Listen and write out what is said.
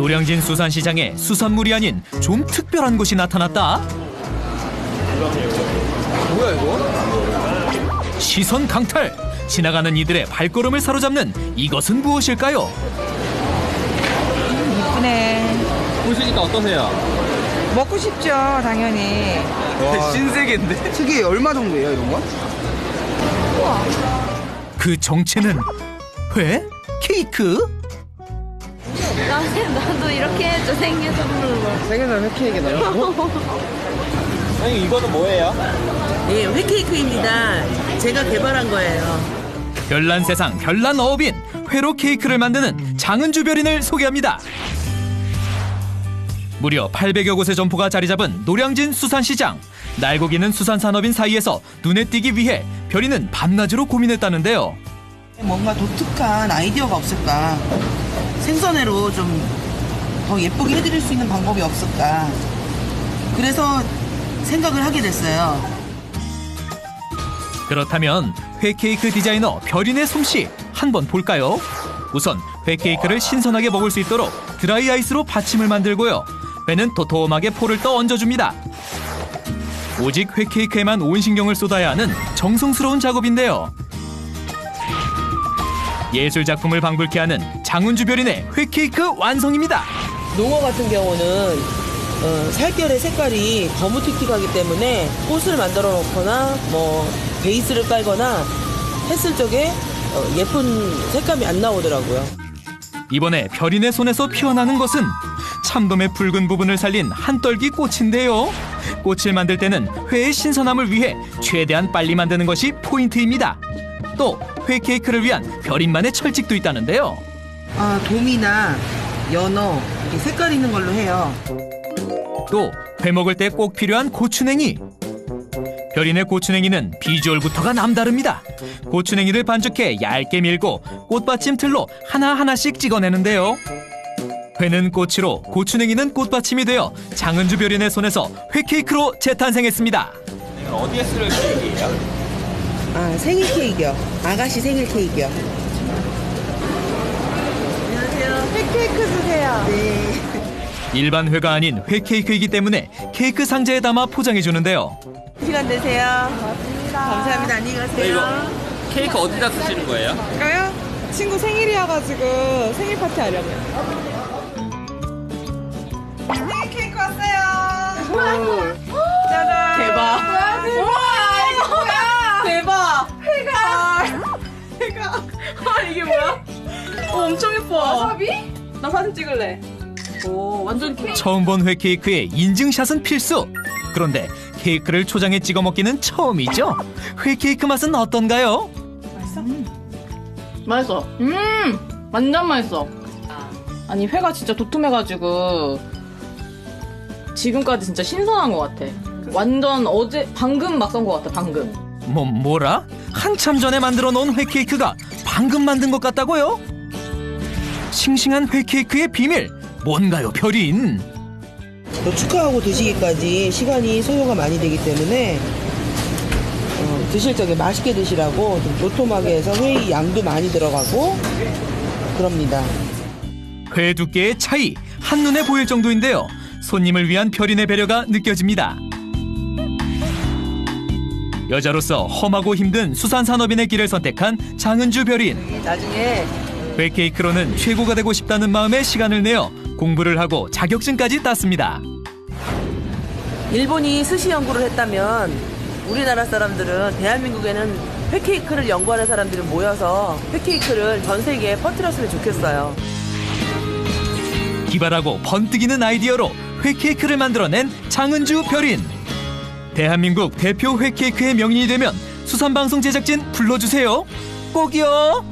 노량진 수산시장에 수산물이 아닌 좀 특별한 곳이 나타났다. 뭐야 이거? 시선 강탈. 지나가는 이들의 발걸음을 사로잡는 이것은 무엇일까요? 이쁘네. 보시니까 어떠세요? 먹고 싶죠, 당연히. 신세계인데? 특이 얼마 정도예요 이런 거? 그 정체는 회? 케이크? 나, 나도 이렇게 해줘 생일 선물로 생일날 회케이크나요? 아니 이거는 뭐예요? 예, 회케이크입니다. 제가 개발한 거예요. 별난 세상 별난 어업인 회로 케이크를 만드는 장은주 별인을 소개합니다. 무려 800여 곳의 점포가 자리 잡은 노량진 수산시장. 날고기는 수산산업인 사이에서 눈에 띄기 위해 별이는 밤낮으로 고민했다는데요. 뭔가 독특한 아이디어가 없을까? 생선회로 좀 더 예쁘게 해드릴 수 있는 방법이 없을까? 그래서 생각을 하게 됐어요. 그렇다면 회 케이크 디자이너 별인의 솜씨 한번 볼까요? 우선 회 케이크를 신선하게 먹을 수 있도록 드라이 아이스로 받침을 만들고요. 회는 도톰하게 포를 떠 얹어줍니다. 오직 회 케이크에만 온 신경을 쏟아야 하는 정성스러운 작업인데요. 예술 작품을 방불케 하는 장은주 별인의 회 케이크 완성입니다. 농어 같은 경우는 어, 살결의 색깔이 거무튀튀하기 때문에 꽃을 만들어 놓거나 뭐 베이스를 깔거나 했을 적에 어, 예쁜 색감이 안 나오더라고요. 이번에 별인의 손에서 피어나는 것은 참돔의 붉은 부분을 살린 한떨기 꽃인데요. 꽃을 만들 때는 회의 신선함을 위해 최대한 빨리 만드는 것이 포인트입니다. 또 회 케이크를 위한 별인만의 철칙도 있다는데요. 아, 돔이나 연어 이렇게 색깔 있는 걸로 해요. 또 회 먹을 때 꼭 필요한 고추냉이. 별인의 고추냉이는 비주얼부터가 남다릅니다. 고추냉이를 반죽해 얇게 밀고 꽃받침 틀로 하나하나씩 찍어내는데요. 회는 꽃으로 고추냉이는 꽃받침이 되어 장은주 별인의 손에서 회 케이크로 재탄생했습니다. 어디에 쓸 케이크예요? 아, 생일 케이크요. 아가씨 생일 케이크요. 팩케이크 주세요. 일반 회가 아닌 회 케이크이기 때문에 케이크 상자에 담아 포장해 주는데요. 시간 되세요. 고맙습니다. 감사합니다. 안녕히 가세요. 케이크 어디다 쓰시는 거예요? 그러니까요? 친구 생일이어가지고 생일 파티 하려고요. 생일 케이크 왔어요. 짜잔. 와사비? 나 사진 찍을래. 오, 완전 케이크. 처음 본 회 케이크의 인증샷은 필수. 그런데 케이크를 초장에 찍어 먹기는 처음이죠. 회 케이크 맛은 어떤가요? 맛있어. 음, 완전 맛있어. 아니 회가 진짜 도톰해가지고 지금까지 진짜 신선한 것 같아. 완전 어제 방금 막 산 것 같아. 방금. 뭐 뭐라? 한참 전에 만들어 놓은 회 케이크가 방금 만든 것 같다고요? 싱싱한 회 케이크의 비밀 뭔가요, 별인? 또 축하하고 드시기까지 시간이 소요가 많이 되기 때문에 어, 드실 적에 맛있게 드시라고 좀 도톰하게 해서 회의 양도 많이 들어가고 그럽니다. 회 두께의 차이 한눈에 보일 정도인데요. 손님을 위한 별인의 배려가 느껴집니다. 여자로서 험하고 힘든 수산산업인의 길을 선택한 장은주 별인. 나중에 회 케이크로는 최고가 되고 싶다는 마음에 시간을 내어 공부를 하고 자격증까지 땄습니다. 일본이 스시 연구를 했다면 우리나라 사람들은 대한민국에는 회케이크를 연구하는 사람들이 모여서 회케이크를 전 세계에 퍼뜨렸으면 좋겠어요. 기발하고 번뜩이는 아이디어로 회 케이크를 만들어낸 장은주 별인. 대한민국 대표 회 케이크의 명인이 되면 수산방송 제작진 불러주세요. 꼭이요.